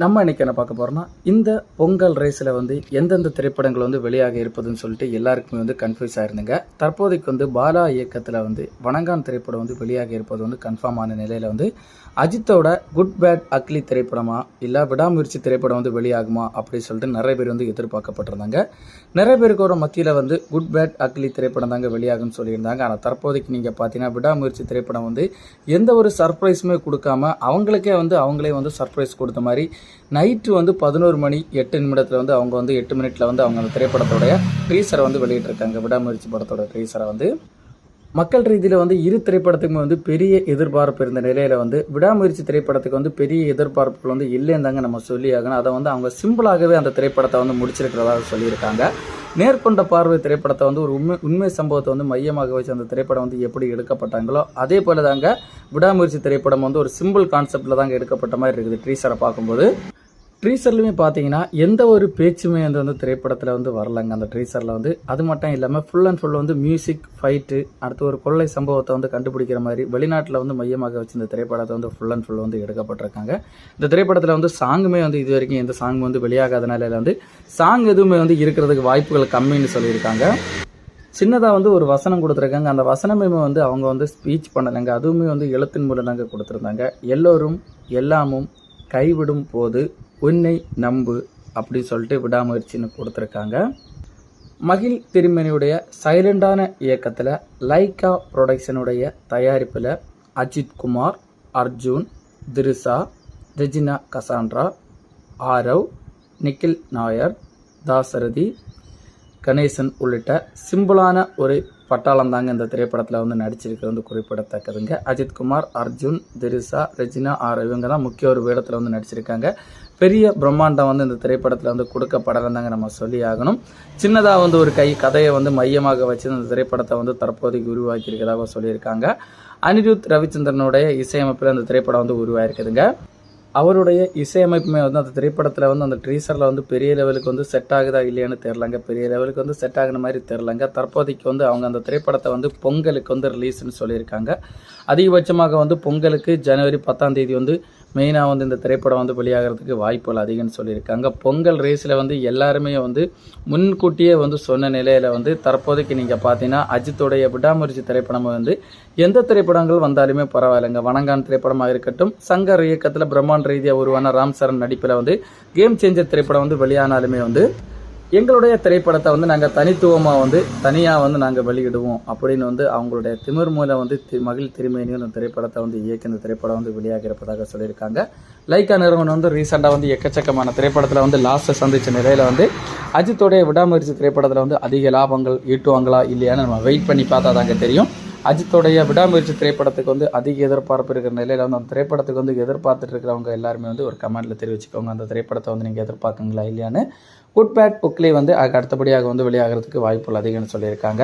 நம்ம இன்றைக்கி என்ன பார்க்க போகிறோம்னா இந்த பொங்கல் ரேஸில் வந்து எந்தெந்த திரைப்படங்கள் வந்து வெளியாக இருப்பதுன்னு சொல்லிட்டு எல்லாருக்குமே வந்து கன்ஃபியூஸ் ஆயிருந்துங்க. தற்போதைக்கு வந்து பாலா இயக்கத்தில் வந்து வணங்கான் திரைப்படம் வந்து வெளியாக இருப்பது வந்து கன்ஃபார்ம் ஆன நிலையில் வந்து அஜித்தோட குட் பேட் அக்லி திரைப்படமா இல்லை விடாமுயற்சி திரைப்படம் வந்து வெளியாகுமா அப்படின்னு சொல்லிட்டு நிறைய பேர் வந்து எதிர்பார்க்கப்பட்டிருந்தாங்க. நிறைய பேருக்கோட மத்தியில் வந்து குட் பேட் அக்லி திரைப்படம் தாங்க வெளியாகும்னு சொல்லியிருந்தாங்க. ஆனால் தற்போதைக்கு நீங்கள் பார்த்தீங்கன்னா விடாமுயற்சி திரைப்படம் வந்து எந்த ஒரு சர்ப்ரைஸுமே கொடுக்காம அவங்களுக்கே வந்து அவங்களே வந்து சர்ப்ரைஸ் கொடுத்த மாதிரி நைட்டு வந்து பதினோரு மணி எட்டு நிமிடத்தில் வந்து அவங்க வந்து எட்டு மினிட்ல வந்து அவங்க அந்த திரைப்படத்தோடைய ட்ரீசரை வந்து வெளியிட்டிருக்காங்க. விடாமுயற்சி படத்தோட ட்ரீசரை வந்து. மக்கள் ரீதியில் வந்து இரு திரைப்படத்துக்குமே வந்து பெரிய எதிர்பார்ப்பு இருந்த நிலையில் வந்து விடாமுயற்சி திரைப்படத்துக்கு வந்து பெரிய எதிர்பார்ப்புகள் வந்து இல்லைன்னு தாங்க நம்ம சொல்லி ஆகணும் அதை வந்து அவங்க சிம்பிளாகவே அந்த திரைப்படத்தை வந்து முடிச்சிருக்கிறதாக சொல்லியிருக்காங்க. நேர்கொண்ட பார்வை திரைப்படத்தை வந்து ஒரு உண்மை உண்மை சம்பவத்தை வந்து மையமாக வச்சு அந்த திரைப்படம் வந்து எப்படி எடுக்கப்பட்டாங்களோ அதே போல தாங்க விடாமுயற்சி திரைப்படம் வந்து ஒரு சிம்பிள் கான்செப்டில் தாங்க எடுக்கப்பட்ட மாதிரி இருக்குது. ட்ரீசரை பார்க்கும்போது. ட்ரீசர்லையுமே பார்த்தீங்கன்னா எந்த ஒரு பேச்சுமே வந்து வந்து திரைப்படத்தில் வந்து வரலங்க. அந்த ட்ரீசரில் வந்து அது மட்டும் இல்லாமல் ஃபுல் அண்ட் ஃபுல் வந்து மியூசிக் ஃபைட்டு அடுத்து ஒரு கொள்ளை சம்பவத்தை வந்து கண்டுபிடிக்கிற மாதிரி வெளிநாட்டில் வந்து மையமாக வச்சு இந்த திரைப்படத்தை வந்து ஃபுல் அண்ட் ஃபுல் வந்து எடுக்கப்பட்டிருக்காங்க. இந்த திரைப்படத்தில் வந்து சாங்குமே வந்து இது வரைக்கும் எந்த சாங் வந்து வெளியாகாதனால வந்து சாங் எதுவுமே வந்து இருக்கிறதுக்கு வாய்ப்புகள் கம்மின்னு சொல்லியிருக்காங்க. சின்னதாக வந்து ஒரு வசனம் கொடுத்துருக்காங்க. அந்த வசனமே வந்து அவங்க வந்து ஸ்பீச் பண்ணலைங்க. அதுவுமே வந்து எழுத்தின் மூலம் தாங்க கொடுத்துருந்தாங்க. எல்லோரும் எல்லாமும் கைவிடும் போது உன்னை நம்பு அப்படின்னு சொல்லிட்டு விடாமுயற்சின்னு கொடுத்துருக்காங்க. மகிழ் திருமணியுடைய சைலண்டான இயக்கத்தில் லைக்கா ப்ரொடக்ஷனுடைய தயாரிப்பில் அஜித் குமார் அர்ஜுன் திரிசா ரெஜினா கசாண்ட்ரா ஆரவ் நிக்கில் நாயர் தாசரதி கணேசன் உள்ளிட்ட சிம்பிளான ஒரு பட்டாளம் தாங்க இந்த திரைப்படத்தில் வந்து நடிச்சிருக்கிறது வந்து குறிப்பிடத்தக்கதுங்க. அஜித் குமார் அர்ஜுன் திரிசா ரெஜினா ஆர் இவங்க தான் முக்கிய ஒரு வேடத்தில் வந்து நடிச்சிருக்காங்க. பெரிய பிரம்மாண்டம் வந்து இந்த திரைப்படத்தில் வந்து கொடுக்கப்படலந்தாங்க நம்ம சொல்லி ஆகணும். சின்னதாக வந்து ஒரு கை கதையை வந்து மையமாக வச்சு இந்த திரைப்படத்தை வந்து தற்போதைக்கு உருவாக்கி இருக்கிறதாக சொல்லியிருக்காங்க. அனிருத் ரவிச்சந்திரனுடைய இசையமைப்பில் அந்த திரைப்படம் வந்து உருவாயிருக்குதுங்க. அவருடைய இசையமைப்புமே வந்து அந்த திரைப்படத்தில் வந்து அந்த ட்ரீசரில் வந்து பெரிய லெவலுக்கு வந்து செட் ஆகுதா இல்லையான்னு தெரிலங்க பெரிய லெவலுக்கு வந்து செட் ஆகுன மாதிரி தெரிலங்க தற்போதைக்கு வந்து அவங்க அந்த திரைப்படத்தை வந்து பொங்கலுக்கு வந்து ரிலீஸ்னு சொல்லியிருக்காங்க. அதிகபட்சமாக வந்து பொங்கலுக்கு ஜனவரி பத்தாம் தேதி வந்து மெயினாக வந்து இந்த திரைப்படம் வந்து வெளியாகிறதுக்கு வாய்ப்புகள் அதிகம்னு சொல்லியிருக்காங்க பொங்கல் ரேஸில் வந்து எல்லாருமே வந்து முன்கூட்டியே வந்து சொன்ன நிலையில் வந்து தற்போதைக்கு நீங்கள் பார்த்தீங்கன்னா அஜித்துடைய விடாமுயற்சி திரைப்படம் வந்து எந்த திரைப்படங்கள் வந்தாலுமே பரவாயில்லைங்க. வணங்கான் திரைப்படமாக இருக்கட்டும் சங்கர் இயக்கத்தில் பிரம்மாண்ட ரீதியாக உருவான ராம் சரண் நடிப்பில் வந்து கேம் சேஞ்சர் திரைப்படம் வந்து வெளியானாலுமே வந்து எங்களுடைய திரைப்படத்தை வந்து நாங்கள் தனித்துவமாக வந்து தனியாக வந்து நாங்கள் வெளியிடுவோம் அப்படின்னு வந்து அவங்களுடைய திமிர் மூலம் வந்து தி- மகிழ் திருமேனியும் இந்த திரைப்படத்தை வந்து இயக்கி இந்த திரைப்படம் வந்து வெளியாக இருப்பதாக சொல்லியிருக்காங்க. லைக்கா நிறுவனம் வந்து ரீசெண்டாக வந்து எக்கச்சக்கமான திரைப்படத்தில் வந்து லாஸ்ட்டை சந்தித்த நிலையில் வந்து அஜித்தோடைய விடாமுயற்சி திரைப்படத்தில் வந்து அதிக லாபங்கள் ஈட்டுவாங்களா இல்லையான்னு நம்ம வெயிட் பண்ணி பார்த்தா தாங்க தெரியும். அஜித்துடைய விடாமுயற்சி திரைப்படத்துக்கு வந்து அதிக எதிர்பார்ப்பு இருக்கிற நிலையில் வந்து அந்த திரைப்படத்துக்கு வந்து எதிர்பார்த்துட்டு இருக்கிறவங்க எல்லாருமே வந்து ஒரு கமெண்ட்ல தெரிவிச்சுக்கோங்க. அந்த திரைப்படத்தை வந்து நீங்கள் எதிர்பார்க்குங்களா இல்லையான்னு. குட் பேட் புக்லி வந்து அதுக்கு அடுத்தபடியாக வந்து வெளியாகிறதுக்கு வாய்ப்புகள் அதிகம்னு சொல்லியிருக்காங்க.